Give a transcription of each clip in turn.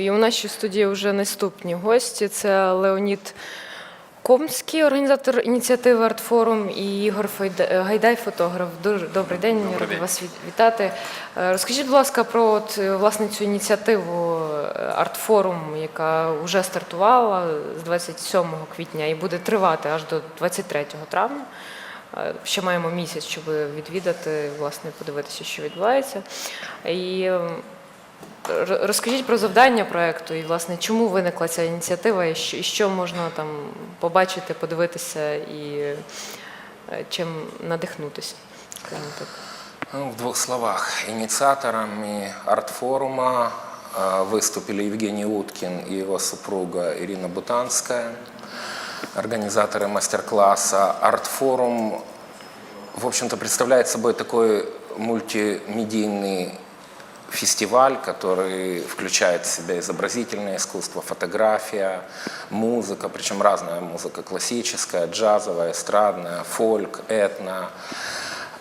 І у нашій студії вже наступні гості. Це Леонід Комський, організатор ініціативи Артфорум, і Ігор Фойда- Гайдай, фотограф. Дуже добрий день, Добрий день. вас вітати. Е, Розкажіть, будь ласка, про от, е, власне цю ініціативу е, Артфорум, яка вже стартувала з 27 квітня і буде тривати аж до 23 травня. Е, Ще маємо місяць, щоб відвідати, власне, подивитися, що відбувається. І е, розкажіть про завдання проекту і, власне, чому виникла ця ініціатива, і що, і що можна там побачити, подивитися і е, чим надихнутися. скажімо так. Ну, в двух словах. Инициаторами арт-форума э, выступили Евгений Уткин и его супруга Ирина Бутанская, организаторы мастер-класса. Арт-форум, в общем-то, представляет собой такой мультимедийный фестиваль, который включает в себя изобразительное искусство, фотография, музыка, причем разная музыка, классическая, джазовая, эстрадная, фольк, этно,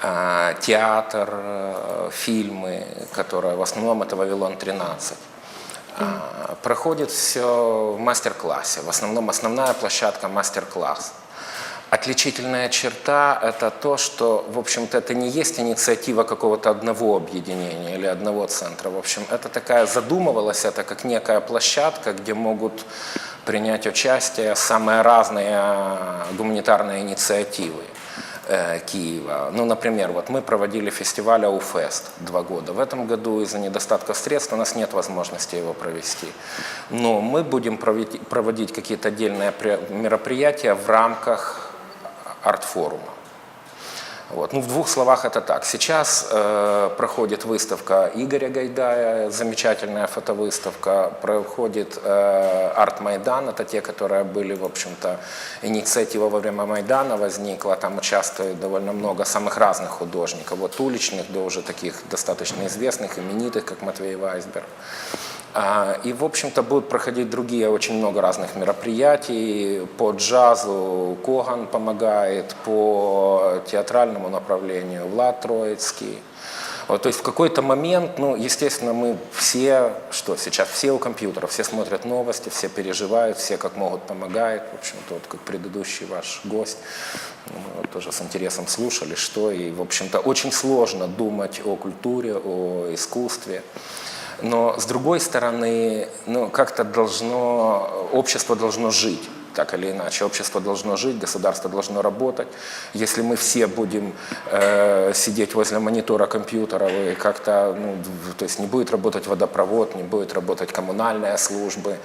э, театр, э, фильмы, которые в основном это «Вавилон-13». А, Проходит все в мастер-классе. В основном основная площадка мастер-класс. Отличительная черта – это то, что, в общем-то, это не есть инициатива какого-то одного объединения или одного центра. В общем, это такая, задумывалась это как некая площадка, где могут принять участие самые разные гуманитарные инициативы э, Киева. Ну, например, вот мы проводили фестиваль Ауфест два года. В этом году из-за недостатка средств у нас нет возможности его провести. Но мы будем проводить какие-то отдельные мероприятия в рамках арт-форума. Вот. Ну, в двух словах это так. Сейчас э, проходит выставка Игоря Гайдая, замечательная фотовыставка. Проходит э, арт-майдан, это те, которые были, в общем-то, инициатива во время Майдана возникла. Там участвует довольно много самых разных художников. Вот уличных до уже таких достаточно известных, именитых, как Матвей Вайсберг. А, И, в общем-то, будут проходить другие очень много разных мероприятий. По джазу Коган помогает, по театральному направлению Влад Троицкий. Вот, то есть в какой-то момент, ну, естественно, мы все, что сейчас, все у компьютеров, все смотрят новости, все переживают, все как могут помогают. В общем-то, вот как предыдущий ваш гость, ну, мы вот тоже с интересом слушали, что и, в общем-то, очень сложно думать о культуре, о искусстве. Но с другой стороны, ну, как-то должно, общество должно жить так или иначе. Общество должно жить, государство должно работать. Если мы все будем э, сидеть возле монитора компьютера и как-то, ну, то есть не будет работать водопровод, не будет работать коммунальные службы,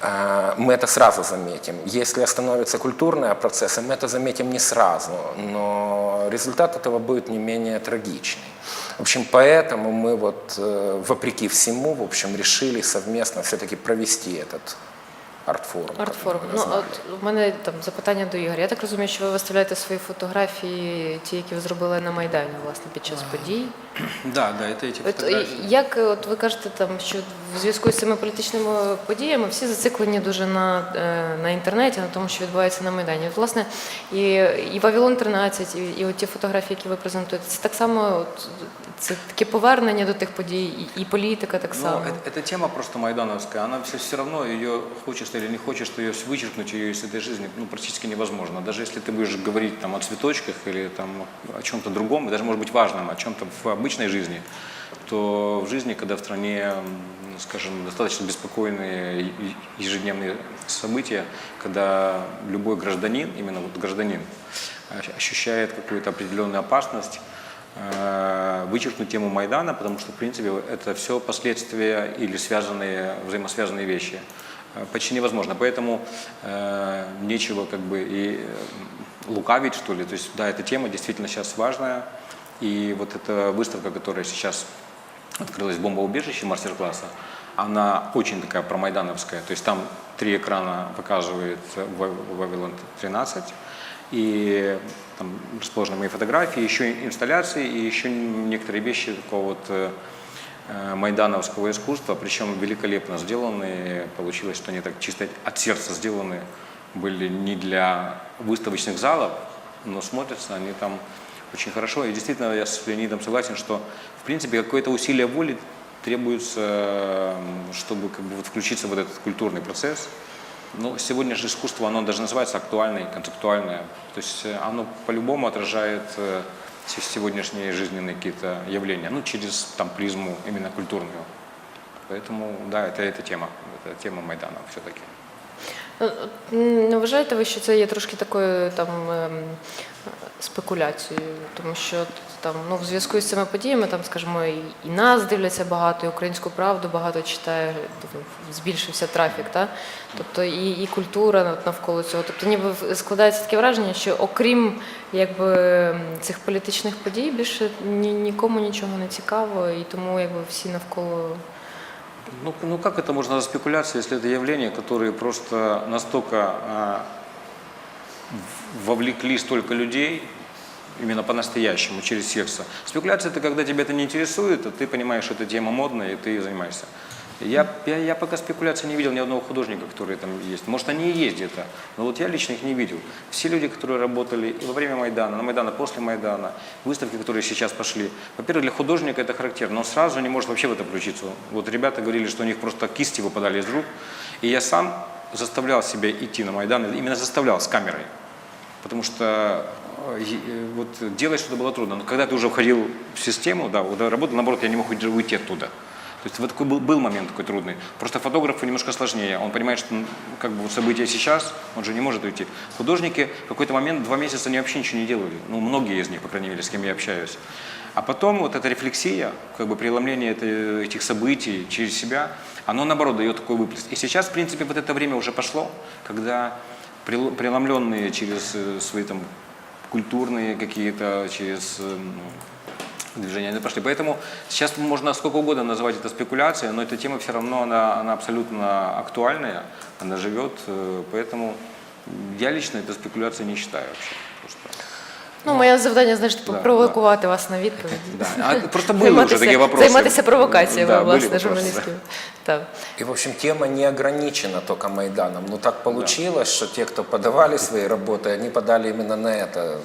э, мы это сразу заметим. Если остановятся культурные процессы, мы это заметим не сразу, но результат этого будет не менее трагичный. В общем, поэтому мы вот, э, вопреки всему, в общем, решили совместно все-таки провести этот арт-форум. как Артфорум. мы Ну, назвали. от у мене там запитання до Ігоря. Я так розумію, що ви виставляєте свої фотографії, ті, які ви зробили на Майдані, власне, під час подій. Да, да, это эти От, фотографии. і- як от ви кажете, там що в зв'язку з цими політичними подіями всі зациклені дуже на, е, на інтернеті, на тому, що відбувається на Майдані. От, власне, і, і Вавилон 13, і, і от ті фотографії, які ви презентуєте, це так само от, це таке повернення до тих подій, і, і політика так Ну, само. это, эта тема просто майдановская, она все, все равно ее хочешь ты или не хочешь, то ее вычеркнуть ее из этой жизни ну, практически невозможно. Даже если ты будешь говорить там, о цветочках или там, о чем-то другом, и даже может быть важном, о чем-то в обычной жизни, то в жизни, когда в стране, скажем, достаточно беспокойные ежедневные события, когда любой гражданин, именно вот гражданин, ощ- ощущает какую-то определенную опасность, э, вычеркнуть тему Майдана, потому что, в принципе, это все последствия или связанные, взаимосвязанные вещи. Э, Почти невозможно. Поэтому э, нечего как бы и э, лукавить, что ли. То есть, да, эта тема действительно сейчас важная. И вот эта выставка, которая сейчас открылась бомбоубежище мастер-класса, она очень такая промайдановская. То есть там три экрана показывает Ва- Вавилон 13, и там расположены мои фотографии, еще инсталляции, и еще некоторые вещи такого вот э, майдановского искусства, причем великолепно сделаны. Получилось, что они так чисто от сердца сделаны были не для выставочных залов, но смотрятся они там очень хорошо. И действительно, я с Леонидом согласен, что в принципе какое-то усилие воли требуется, чтобы как бы, вот, включиться в этот культурный процесс. Но сегодня же искусство, оно даже называется актуальное, концептуальное. То есть э, оно по-любому отражает э, сегодняшние жизненные какие-то явления, ну, через там призму именно культурную. Поэтому, да, это, это тема, это тема Майдана все-таки. Ну, от, м, Не вважаєте ви, що це є трошки такою там ем, спекуляцією, тому що там ну в зв'язку з цими подіями, там, скажімо, і, і нас дивляться багато, і українську правду багато читає, тобто збільшився трафік, та? тобто і, і культура нав- навколо цього. Тобто ніби в- складається таке враження, що окрім якби м, цих політичних подій, більше ні, нікому нічого не цікаво, і тому якби всі навколо. Ну, ну как это можно назвать спекуляцией, если это явления, которые просто настолько а, в- вовлекли столько людей, именно по-настоящему, через сердце. Спекуляция – это когда тебя это не интересует, а ты понимаешь, что эта тема модная, и ты занимаешься. Я, я, я пока спекуляции не видел ни одного художника, которые там есть. Может, они и есть где-то, но вот я лично их не видел. Все люди, которые работали во время Майдана, на Майдана, после Майдана, выставки, которые сейчас пошли. Во-первых, для художника это характерно, он сразу не может вообще в это включиться. Вот ребята говорили, что у них просто кисти выпадали из рук. И я сам заставлял себя идти на Майдан, именно заставлял с камерой. Потому что вот делать что-то было трудно. Но когда ты уже входил в систему, да, работал, наоборот, я не мог уйти- оттуда. То есть вот такой был, был момент такой трудный. Просто фотографу немножко сложнее. Он понимает, что как бы события сейчас, он же не может уйти. Художники в какой-то момент, два месяца они вообще ничего не делали. Ну, многие из них, по крайней мере, с кем я общаюсь. А потом вот эта рефлексия, как бы преломление это- этих событий через себя, оно наоборот дает такой выплеск. И сейчас, в принципе, вот это время уже пошло, когда прел- преломленные через э, свои там культурные какие-то, через э, ну, движения они пошли. Поэтому сейчас можно сколько угодно называть это спекуляцией, но эта тема все равно, она, она абсолютно актуальная, она живет, э, поэтому я лично это спекуляцией не считаю вообще. Просто. Ну, моє завдання, знаєш, типу, Да, провокувати вас на відповіді. Да. А просто были уже такие вопросы. займатися провокаціями, Да, были власне, вопросы, журналістськими. Так. И, в общем, тема не ограничена только Майданом. Ну, так получилось, что те, кто подавали свои работы, они подали именно на это,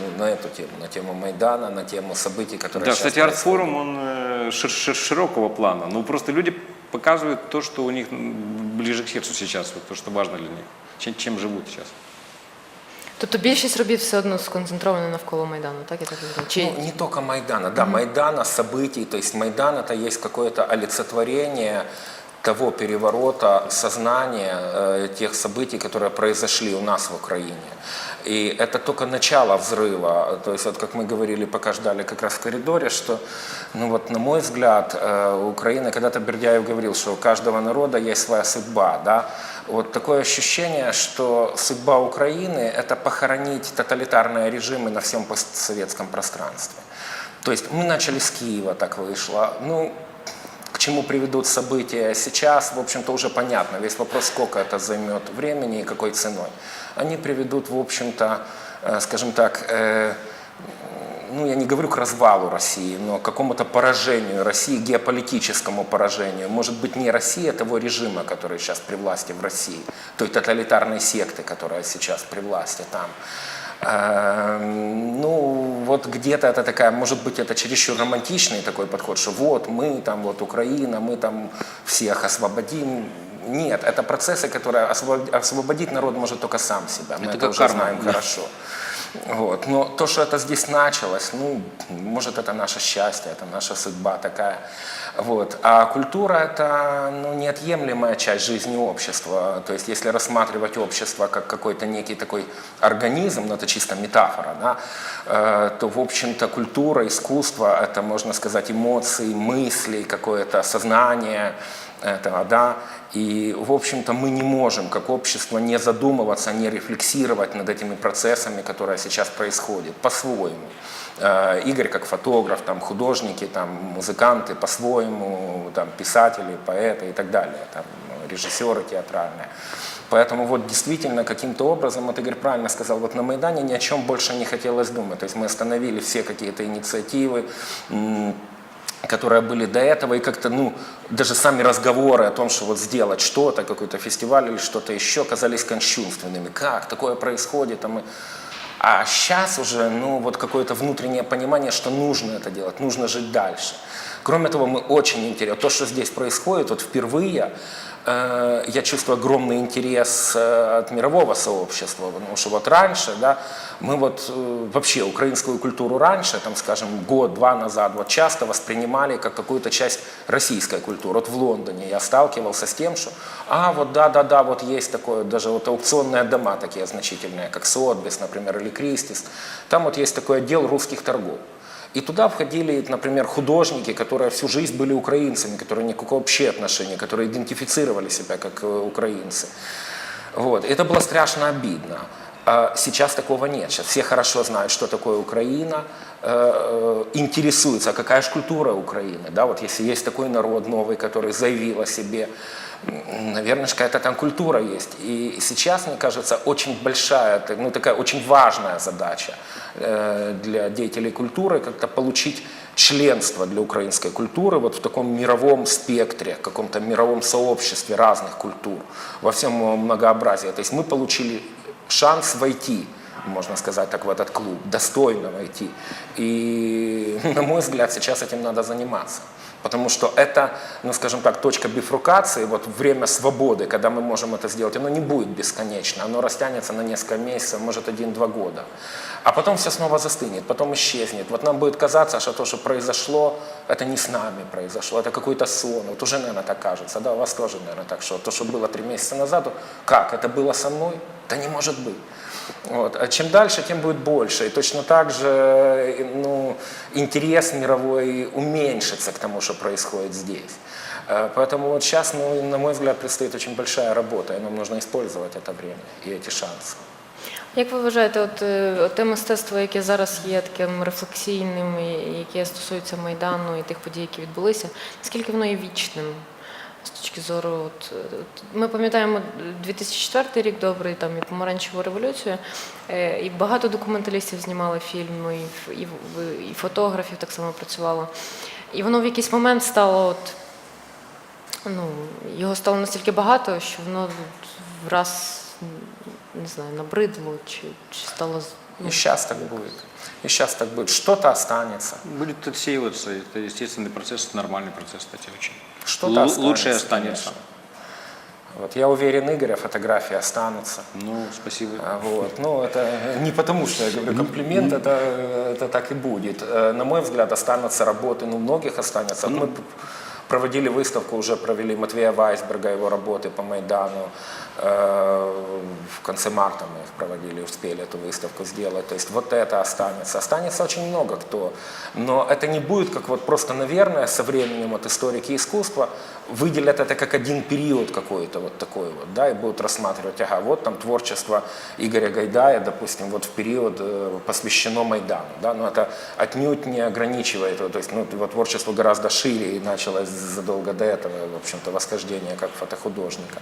ну, на эту тему, на тему Майдана, на тему событий, которые Да, сейчас кстати, арт-форум, он э, шир- шир- широкого плана. Ну, просто люди показывают то, что у них м, ближе к сердцу сейчас, вот то, что важно для них, чем, чем живут сейчас. Тобто більшість робіт все одно сконцентрована навколо Майдану, так я так розумію? Чи Ну, не только Майдана, да, Майдана, событий, то есть Майдан это есть какое-то олицетворение того переворота сознания э, тех событий, которые произошли у нас в Украине. И это только начало взрыва. То есть, вот как мы говорили, пока ждали как раз в коридоре, что, ну вот, на мой взгляд, э, Украина, когда-то Бердяев говорил, что у каждого народа есть своя судьба, да, вот такое ощущение, что судьба Украины – это похоронить тоталитарные режимы на всем постсоветском пространстве. То есть мы начали с Киева, так вышло. Ну, чему приведут события сейчас, в общем-то, уже понятно. Весь вопрос, сколько это займет времени и какой ценой. Они приведут, в общем-то, э, скажем так, э, ну, я не говорю к развалу России, но к какому-то поражению России, геополитическому поражению. Может быть, не России, а того режима, который сейчас при власти в России, той тоталитарной секты, которая сейчас при власти там. Э, Ну, вот где-то это такая, может быть, это чересчур романтичный такой подход, что вот мы там, вот Украина, мы там всех освободим. Нет, это процессы, которые освобод- освободить народ может только сам себя. Мы Это это, уже карма, знаем хорошо. Вот. Но то, что это здесь началось, ну, может, это наше счастье, это наша судьба такая. Вот. А культура – это ну, неотъемлемая часть жизни общества. То есть, если рассматривать общество как какой-то некий такой организм, ну, это чисто метафора, да, э, то, в общем-то, культура, искусство – это, можно сказать, эмоции, мысли, какое-то сознание этого, да, и, в общем-то, мы не можем, как общество, не задумываться, не рефлексировать над этими процессами, которые сейчас происходят, по-своему. Э, Игорь как фотограф, там, художники, там, музыканты по-своему, там, писатели, поэты и так далее, там, режиссеры театральные. Поэтому вот действительно каким-то образом, вот Игорь правильно сказал, вот на Майдане ни о чем больше не хотелось думать. То есть мы остановили все какие-то инициативы, которые были до этого, и как-то, ну, даже сами разговоры о том, что вот сделать что-то, какой-то фестиваль или что-то еще, казались кощунственными. Как такое происходит? А, мы... а сейчас уже, ну, вот какое-то внутреннее понимание, что нужно это делать, нужно жить дальше. Кроме того, мы очень интересно, то, что здесь происходит, вот впервые э, я чувствую огромный интерес э, от мирового сообщества, потому что вот раньше, да, мы вот э, вообще украинскую культуру раньше, там, скажем, год-два назад, вот часто воспринимали как какую-то часть российской культуры. Вот в Лондоне я сталкивался с тем, что, а, вот да-да-да, вот есть такое, даже вот аукционные дома такие значительные, как Сотбис, например, или Кристис, там вот есть такой отдел русских торгов. И туда входили, например, художники, которые всю жизнь были украинцами, которые никакого вообще отношения, которые идентифицировали себя как э, украинцы. Вот. Это было страшно обидно. А сейчас такого нет. Сейчас все хорошо знают, что такое Украина, э, э, интересуются, а какая же культура Украины. Да? Вот если есть такой народ новый, который заявил о себе, наверное, какая-то там культура есть. И сейчас, мне кажется, очень большая, ну такая очень важная задача э, для деятелей культуры как-то получить членство для украинской культуры вот в таком мировом спектре, каком-то мировом сообществе разных культур, во всем многообразии. То есть мы получили шанс войти, можно сказать так, в этот клуб, достойно войти. И, на мой взгляд, сейчас этим надо заниматься. Потому что это, ну скажем так, точка бифрукации, вот время свободы, когда мы можем это сделать, оно не будет бесконечно, оно растянется на несколько месяцев, может один-два года. А потом все снова застынет, потом исчезнет. Вот нам будет казаться, что то, что произошло, это не с нами произошло, это какой-то сон. Вот уже, наверное, так кажется, да, у вас тоже, наверное, так, что то, что было три месяца назад, как, это было со мной? Да не может быть. Вот. А чем дальше, тем будет больше. И точно так же э, ну, интерес мировой уменьшится к тому, что происходит здесь. Э, Поэтому вот сейчас, ну, на мой взгляд, предстоит очень большая работа, и нам нужно использовать это время и эти шансы. Як ви вважаєте, от, е, от те мистецтво, яке зараз є таким рефлексійним, і яке стосується Майдану і тих подій, які відбулися, наскільки воно є вічним З точки зору, от, е, от, ми пам'ятаємо 2004 рік добрий, там і помаранчеву революцію, е, і багато документалістів знімали фільми, і, і, і фотографів так само працювало. І воно в якийсь момент стало от, ну, його стало настільки багато, що воно враз не знаю, набридло чи, чи стало з- И сейчас так будет. И сейчас так будет. Что-то останется. Будет отсеиваться, это естественный процесс, это нормальный процесс, кстати, очень. Что-то Лу- останется. Лучшее останется. конечно. Вот, я уверен, Игоря фотографии останутся. Ну, спасибо. А, Вот. Ну, это не потому, что я говорю комплимент, это, это так и будет. Э, На мой взгляд, останутся работы, ну, многих останется. Мы п- проводили выставку, уже провели Матвея Вайсберга, его работы по Майдану. Э, В конце марта мы их проводили, успели эту выставку сделать. То есть вот это останется. Останется очень много кто. Но это не будет как вот просто, наверное, со временем вот историки искусства выделят это как один период какой-то вот такой вот, да, и будут рассматривать, ага, вот там творчество Игоря Гайдая, допустим, вот в период э, посвящено Майдану, да, но это отнюдь не ограничивает, его, то есть, ну, его творчество гораздо шире и началось задолго до этого, в общем-то, восхождение как фотохудожника.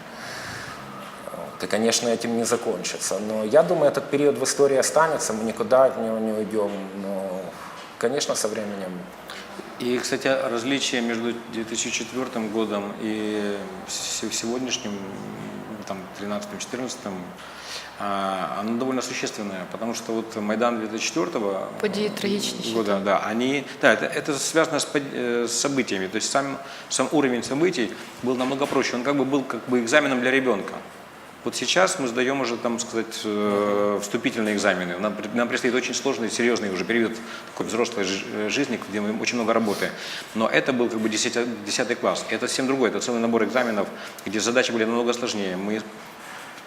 Вот, И, конечно, этим не закончится. Но я думаю, этот период в истории останется, мы никуда от него не уйдем. Но, конечно, со временем И, кстати, различие между 2004 годом и с- сегодняшним, там, 13-14, а, оно довольно существенное, потому что вот Майдан 2004 Події трагічніші. года, да, они, да, это, это связано с, под- э, с событиями, то есть сам, сам уровень событий был намного проще, он как бы был как бы экзаменом для ребенка. Вот сейчас мы сдаем уже, там сказать, э, вступительные экзамены. Нам, нам предстоит очень сложный, серьезный уже период такой взрослой э, жизни, где мы очень много работаем. Но это был как бы 10, 10 класс. Это совсем другой, это целый набор экзаменов, где задачи были намного сложнее. Мы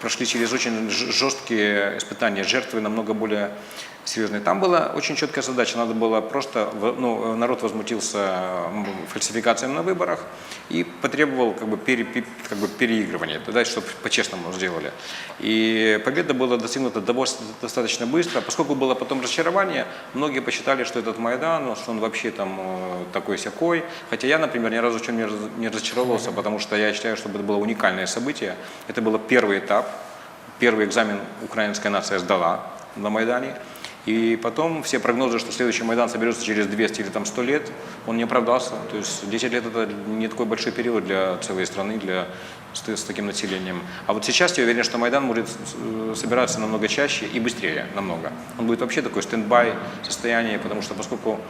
прошли через очень жесткие испытания, жертвы намного более серьезные. Там была очень четкая задача, надо было просто, ну, народ возмутился фальсификациям на выборах и потребовал как бы, пере- пе- как бы переигрывания, тогда, чтобы по-честному сделали. И победа была достигнута достаточно быстро, поскольку было потом разочарование, многие посчитали, что этот Майдан, что он вообще там э, такой-сякой, хотя я, например, ни разу в чем не раз- не разочаровывался, потому что я считаю, что это было уникальное событие, это был первый этап, первый экзамен украинская нация сдала на Майдане. И потом все прогнозы, что следующий Майдан соберется через 200 или там 100 лет, он не оправдался. То есть 10 лет это не такой большой период для целой страны, для, с, с таким населением. А вот сейчас я уверен, что Майдан будет собираться намного чаще и быстрее, намного. Он будет вообще такой стендбай состояние, потому что поскольку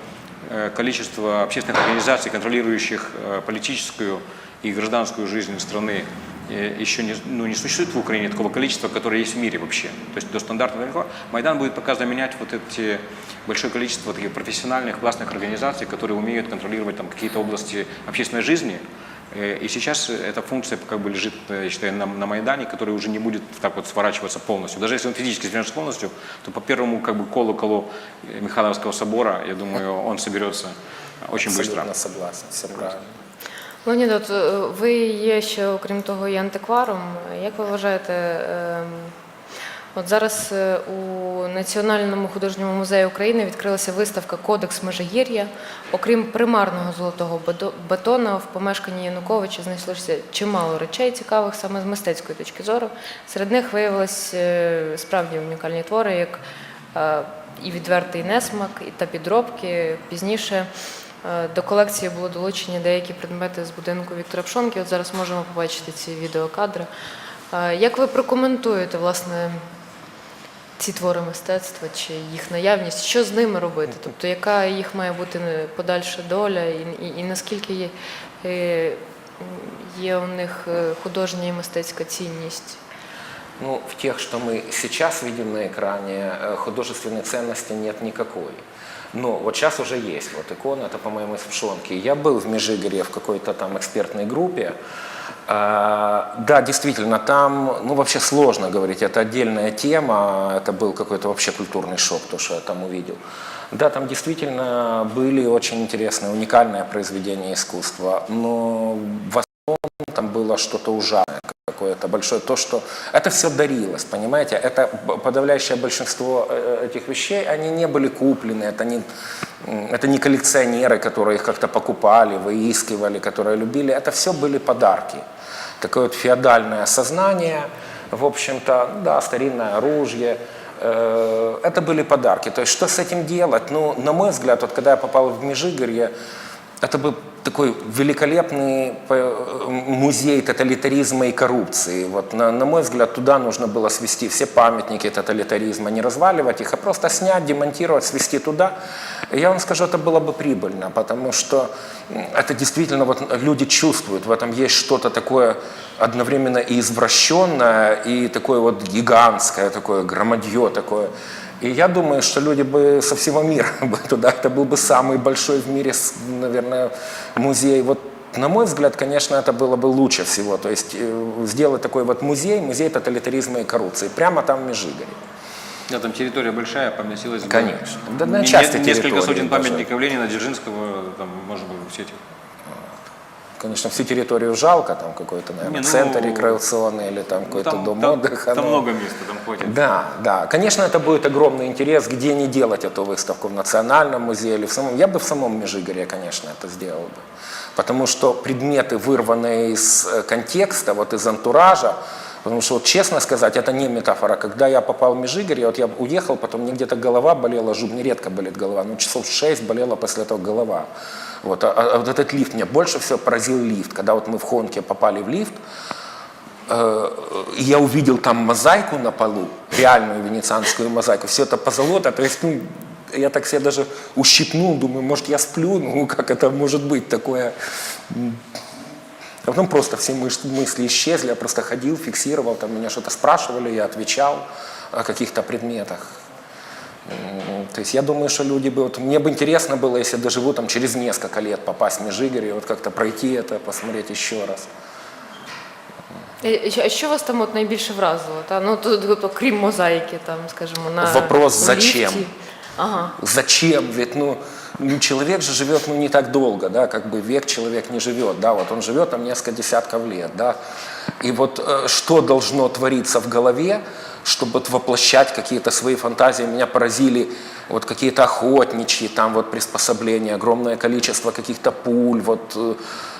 э, количество общественных организаций, контролирующих э, политическую и гражданскую жизнь страны, еще не, ну, не существует в Украине такого количества, которое есть в мире вообще. То есть до стандартного. Майдан будет пока заменять вот эти большое количество таких профессиональных классных организаций, которые умеют контролировать там какие-то области общественной жизни. Э, И сейчас эта функция как бы лежит, э, я считаю, на, на Майдане, который уже не будет так вот сворачиваться полностью. Даже если он физически свернется полностью, то по первому как бы колоколу э, Михайловского собора, я думаю, он соберется очень быстро. Абсолютно согласен, все правильно. Леонід, от е, ви є ще, окрім того, і антикваром. Як ви вважаєте, ем, от зараз е, у Національному художньому музеї України відкрилася виставка Кодекс Межигір'я. Окрім примарного золотого батона, в помешканні Януковича знайшлося чимало речей цікавих саме з мистецької точки зору. Серед них виявилось е, справді унікальні твори, як і відвертий несмак, і та підробки. Пізніше до колекції було долучені деякі предмети з будинку Віктора Пшонки. От зараз можемо побачити ці відеокадри. Е, Як ви прокоментуєте власне ці твори мистецтва чи їх наявність? Що з ними робити? Тобто, яка їх має бути е, подальша доля, і, і, і наскільки є, е, є у них е, художня і мистецька цінність? Ну, в тех, что мы сейчас видим на экране, э, художественной ценности нет никакой. Но вот сейчас уже есть вот икона, это, по-моему, из Пшонки. Я был в Межигорье в какой-то там экспертной группе. А, Да, действительно, там, ну, вообще сложно говорить, это отдельная тема, это был какой-то вообще культурный шок, то, что я там увидел. Да, там действительно были очень интересные, уникальные произведения искусства, но в основном там было что-то ужасное какое-то большое, то, что это все дарилось, понимаете, это подавляющее большинство э, этих вещей, они не были куплены, это не, это не коллекционеры, которые их как-то покупали, выискивали, которые любили, это все были подарки. Такое вот феодальное сознание, в общем-то, да, старинное оружие, э, это были подарки. То есть что с этим делать? Ну, на мой взгляд, вот когда я попал в Межигорье, это был такой великолепный э, музей тоталитаризма и коррупции. Вот, на, на мой взгляд, туда нужно было свести все памятники тоталитаризма, не разваливать их, а просто снять, демонтировать, свести туда. Я вам скажу, это было бы прибыльно, потому что это действительно вот люди чувствуют, в этом есть что-то такое одновременно и извращенное, и такое вот гигантское, такое громадье такое. И я думаю, что люди бы со всего мира бы туда, это был бы самый большой в мире, наверное, музей. Вот на мой взгляд, конечно, это было бы лучше всего. То есть э, сделать такой вот музей, музей тоталитаризма и коррупции, прямо там в Межигорье. Да, там территория большая, поместилась. бы Конечно. Да, на части Несколько сотен даже. памятников Ленина, Дзержинского, там, можно было все эти Конечно, всю территорию жалко, там какой-то, наверное, Не, ну, центр рекреационный или там какой-то там, дом там- отдыха. Там но- много места, там хватит. Да, да. Конечно, это будет огромный интерес, где не делать эту выставку, в Национальном музее или в самом... Я бы в самом Межигорье, конечно, это сделал бы. Потому что предметы, вырванные из э, контекста, вот из антуража, потому что, вот, честно сказать, это не метафора. Когда я попал в Межигорье, вот я уехал, потом мне где-то голова болела, жутко, редко болит голова, ну часов 6 болела после этого голова. Вот, а, а вот этот лифт, меня больше всего поразил лифт. Когда вот мы в Хонке попали в лифт, Э, я увидел там мозаику на полу, реальную венецианскую мозаику, все это позолота, то есть, ну, я так себя даже ущипнул, думаю, может, я сплю, ну, как это может быть такое. А потом просто все мысли исчезли, я просто ходил, фиксировал, там меня что-то спрашивали, я отвечал о каких-то предметах. М, То есть я думаю, что люди бы, вот мне бы интересно было, если доживу там через несколько лет попасть в Межигорье, вот как-то пройти это, посмотреть еще раз. Е, А що вас там от найбільше вразило? Та? Ну, то- тобто, крім мозаїки, там, скажімо, на Вопрос, у зачем? ліфті. Ага. Зачем? Ведь ну, ну, человек же живет ну, не так долго, да, как бы век человек не живет, да, вот он живет там несколько десятков лет, да. И вот э, что должно твориться в голове, чтобы вот воплощать какие-то свои фантазии. Меня поразили вот какие-то охотничьи там вот приспособления, огромное количество каких-то пуль, вот, э,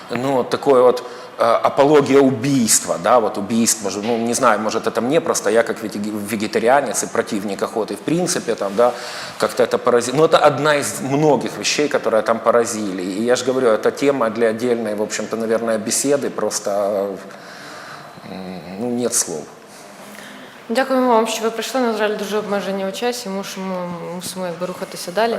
ну, такое вот э, апология убийства, да, вот убийство, же, ну, не знаю, может, это мне просто, я как вегетарианец и противник охоты, в принципе, там, да, как-то это поразило, но это одна из многих вещей, которые там поразили, и я же говорю, это тема для отдельной, в общем-то, наверное, беседы, просто, м, ну, нет слов. Дякуємо вам, що ви прийшли. На жаль, дуже обмежені у часі. Мусимо, мусимо якби рухатися далі.